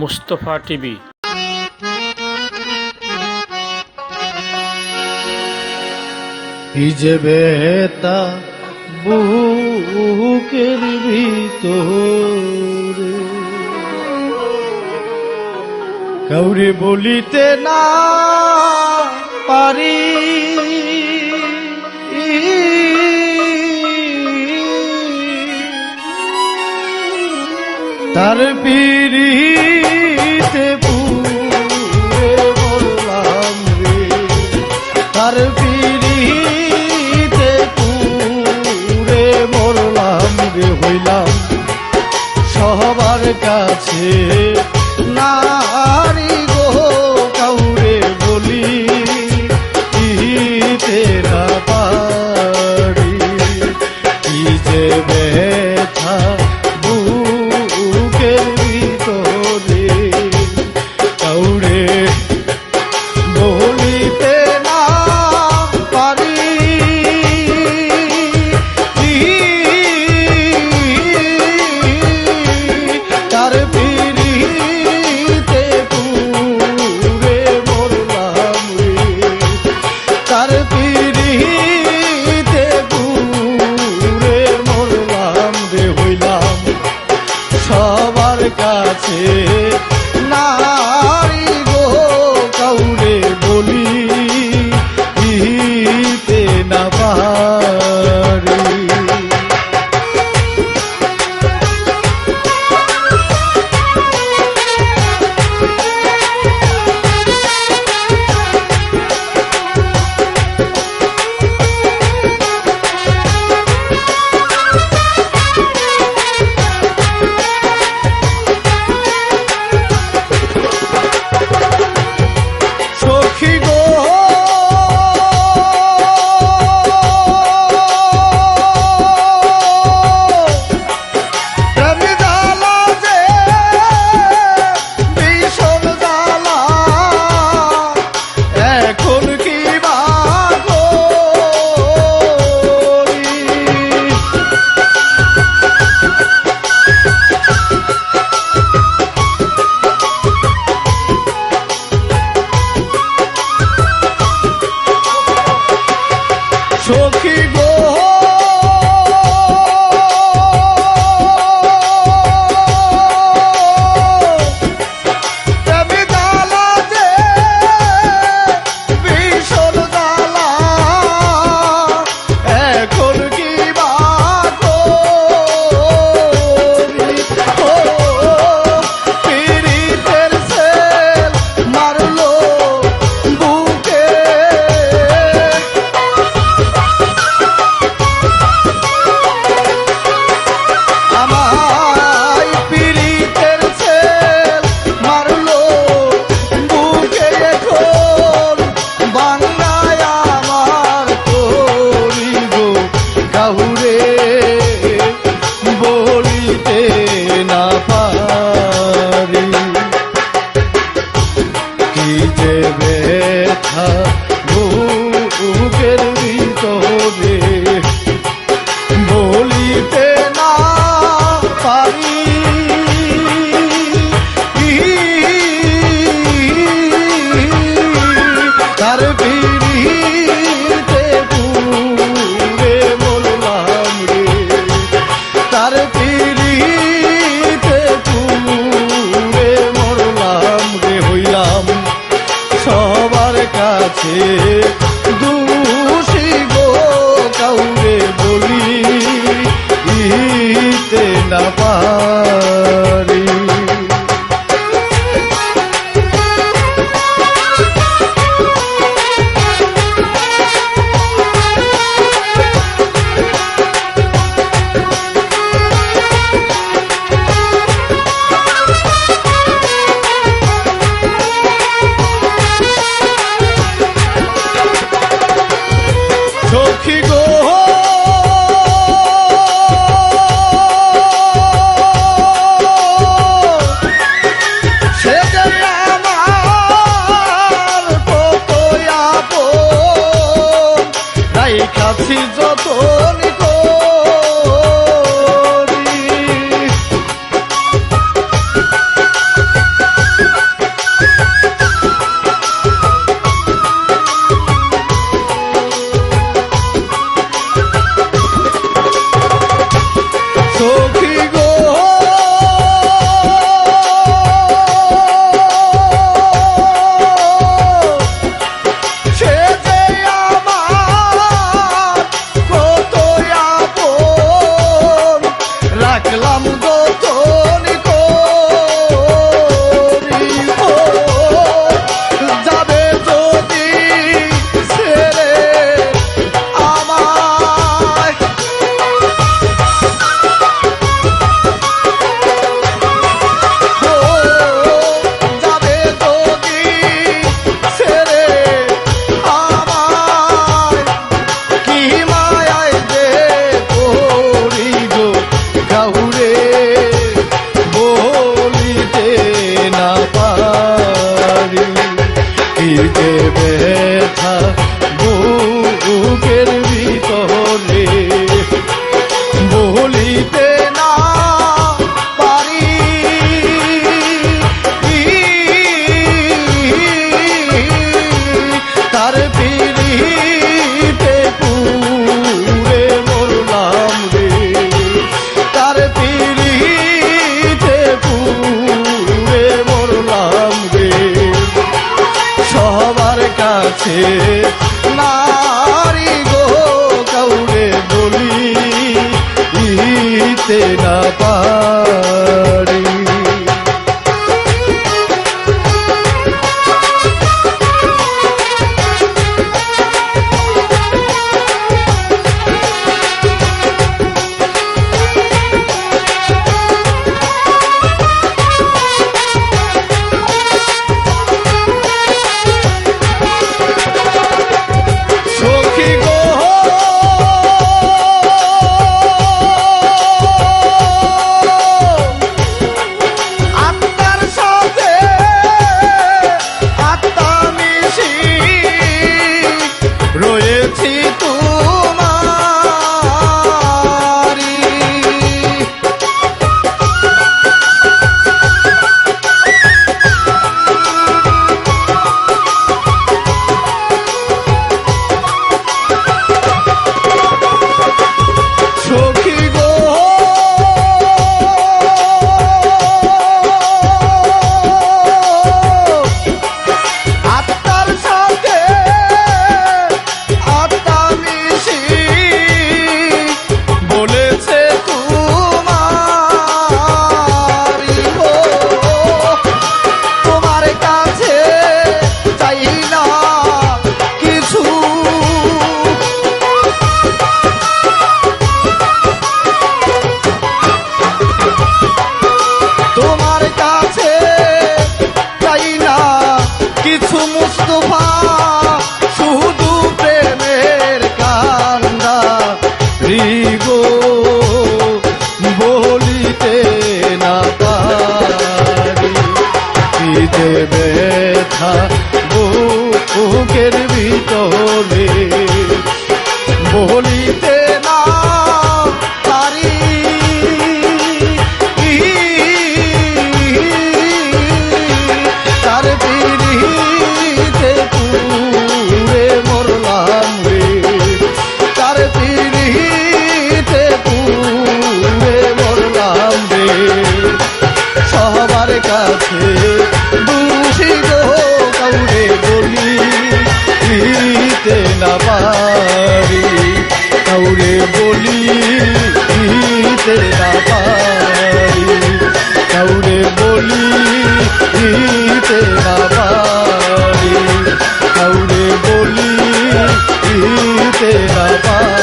Mustafa TV. ভিজবে বেতা বুকের ভিতরে। কাউরে বলিতে না পারি। তার পিড়ি Yeah. Hey. সখী গো ভুলিতে না পারি। তার পিড়িতে পুরে মরলাম রে। তার পিড়িতে পুরে মরলাম রে। সবার কাছে বুকের ভিতরে। বলি ইতে বাবাই। কাউরে বলি ইতে বাবাই। কাউরে বলি ইতে বাবাই।